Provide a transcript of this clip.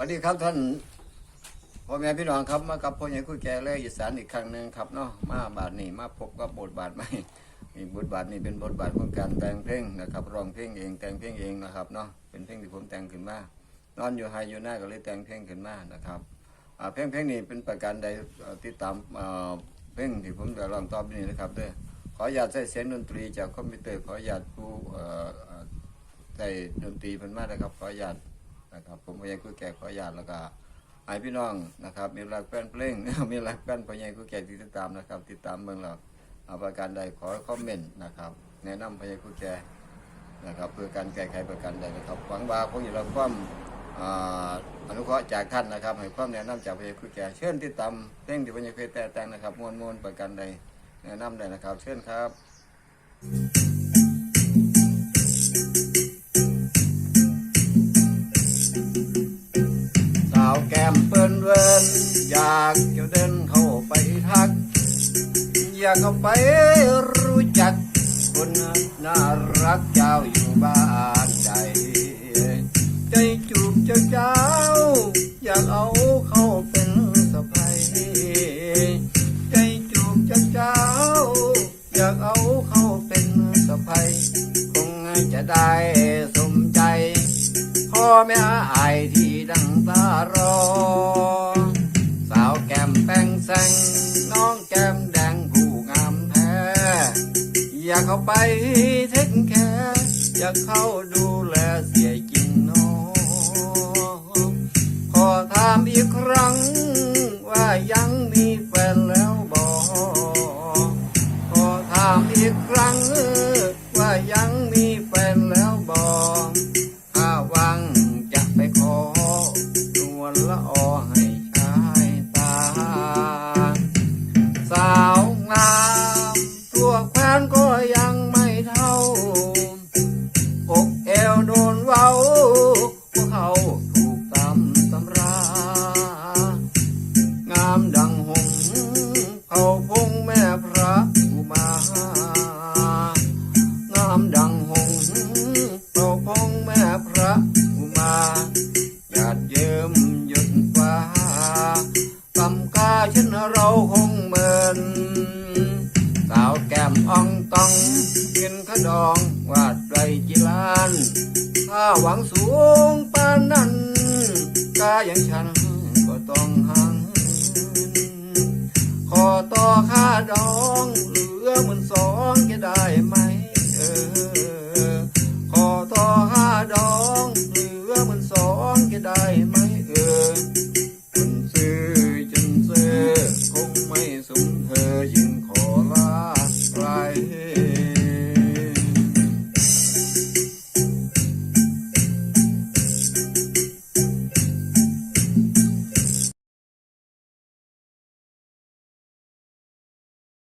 วัสดีครับท่านพ่อแม่พี่น้องครับมากับพ่อใหญ่คุยแก่เลยอีสานอีกครั้งหนึ่งครับเนาะมาบาทนี้มาพบกับบทบาทใหม่อีบทบาทนี้เป็นบทบาทของการแต่งเพลงนะครับร้องเพลงเองแต่งเพลงเองนะครับเนาะเป็นเพลงที่ผมแต่งขึ้นมานอนอยู่ไฮอยู่หน้าก็เลยแต่งเพลงขึ้นมานะครับเพลงเพลงนี้เป็นประการใดติดตามเพลงที่ผมจะร้องตอบนี้นะครับด้อขออนุญาตใช้เสียงดนตรีจากคอมพิวเตอร์ขออนุญาตผู้ใส่ดนตรีเพิ่นมากนะครับขออนุญาต นะครับ ผมพยายคุยแก่ขออนุญาตแล้วก็ให้พี่น้องนะครับมีรักแฟนเพลงมีรักแฟนพยายคุยแก่ที่ติดตามนะครับ ติดตามเมืองเราเอาประการใดขอคอมเมนต์นะครับแนะนำพยายคุยแก่นะครับเพื่อการแก้ไขประการใดนะครับหวังว่าคงอยู่รับความอ่าอนุเคราะห์จากท่านนะครับให้ความแนะนำจากพยายคุยแก่เชิญติดตามเพลงที่พยายคุยแต่แต่งนะครับมวลมวลประการใดแนะนำได้นะครับ เชิญครับ อยากจะเดินเข้าไปทัก อยากเข้าไปรู้จัก คนน่ารักเจ้าอยู่บ้านใดใจจูบเจ้าเจ้า อยากเอาเข้าเป็นสะพายใจจูบเจ้าเจ้า อยากเอาเข้าเป็นสะพายคงจะได้สมใจพ่อแม่อายที่ดังตารอากเข้าไปเทคแคร์อยากเข้าดูแลเสียจริงน้องขอถามอีกครั้ง ว่ายังมีแฟนแล้วบอกขอถามอีกครั้ง ว่ายังมีแฟนแล้วบอกถ้าวังจะไปขอนวลละอ ดังหงเขาพงแม่พระอุมางามดังหงเขาพงแม่พระอุมาหยาดเยิ้มหยดฟ้ากำกาฉันเราคงเหมือนสาวแก้มอ่องต้องกินขดองวาดไรจิลานถ้าหวังสูงปานนั้นกาอย่างฉันก็ต้องห่าง ต่อค่าดองเหลือหมื่นสองจะได้ไหมเออขอต่อค่าดองเหลือหมื่นสองจะได้ไหม